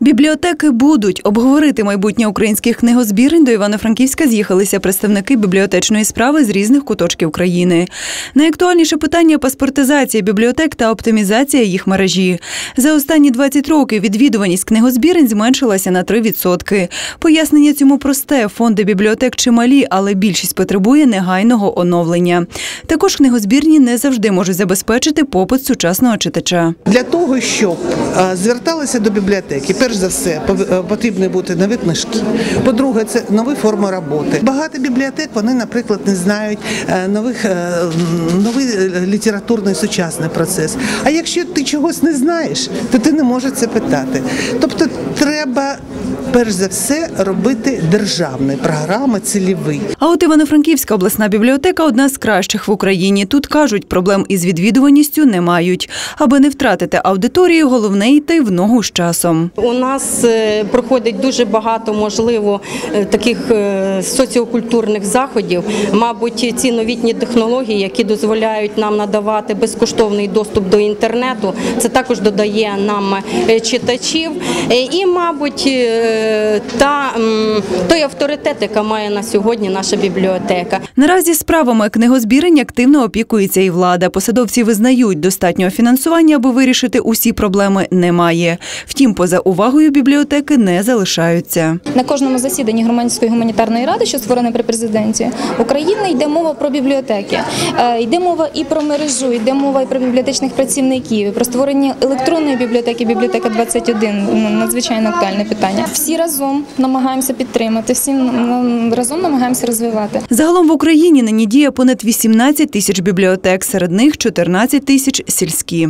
Бібліотеки будуть обговорити майбутнє українських книгозбірень. До Івано-Франківська з'їхалися представники бібліотечної справи з різних куточків країни. Найактуальніше питання паспортизація бібліотек та оптимізація їх мережі. За останні 20 років відвідуваність книгозбірень зменшилася на 3%. Пояснення цьому просте. Фонди бібліотек чималі, але більшість потребує негайного оновлення. Також книгозбірні не завжди можуть забезпечити попит сучасного читача. Для того, щоб е, зверталися до бібліотеки, перш за все е, бути нові книжки. По-друге, це нові форми роботи. Багато бібліотек вони, наприклад, не знають е, нових е, новий літературний сучасний процес. А якщо ти чогось не знаєш, то ти не можеш це питати. Тобто, треба перш за все робити державні програми цільові. А от Івано-Франківська обласна бібліотека одна з кращих в Україні. Тут кажуть, проблем із відвідуваністю не мають. Аби не втратити аудиторію, головне йти в ногу з часом. Нас е, проходить дуже багато, можливо, е, таких е, соціокультурних заходів. Мабуть, ці новітні технології, які дозволяють нам надавати безкоштовний доступ до інтернету, це також додає нам читачів. І, мабуть, та той авторитет, який має на сьогодні наша бібліотека. Наразі справами книгозбірень активно опікується і влада. Посадовці визнають, достатнього фінансування, аби вирішити усі проблеми, немає. Втім, поза увагою бібліотеки не залишаються. На кожному засіданні громадської гуманітарної ради, що створене при президенті України, йде мова про бібліотеки. Е, Йде мова і про мережу, йде мова і про бібліотечних працівників, і про створення електронної бібліотеки, бібліотека 21 ну, надзвичайно актуальне питання. Всі разом намагаємося підтримати, всі разом намагаємося розвивати. Загалом в Україні нині діє понад 18 тисяч бібліотек, серед них 14 тисяч сільські.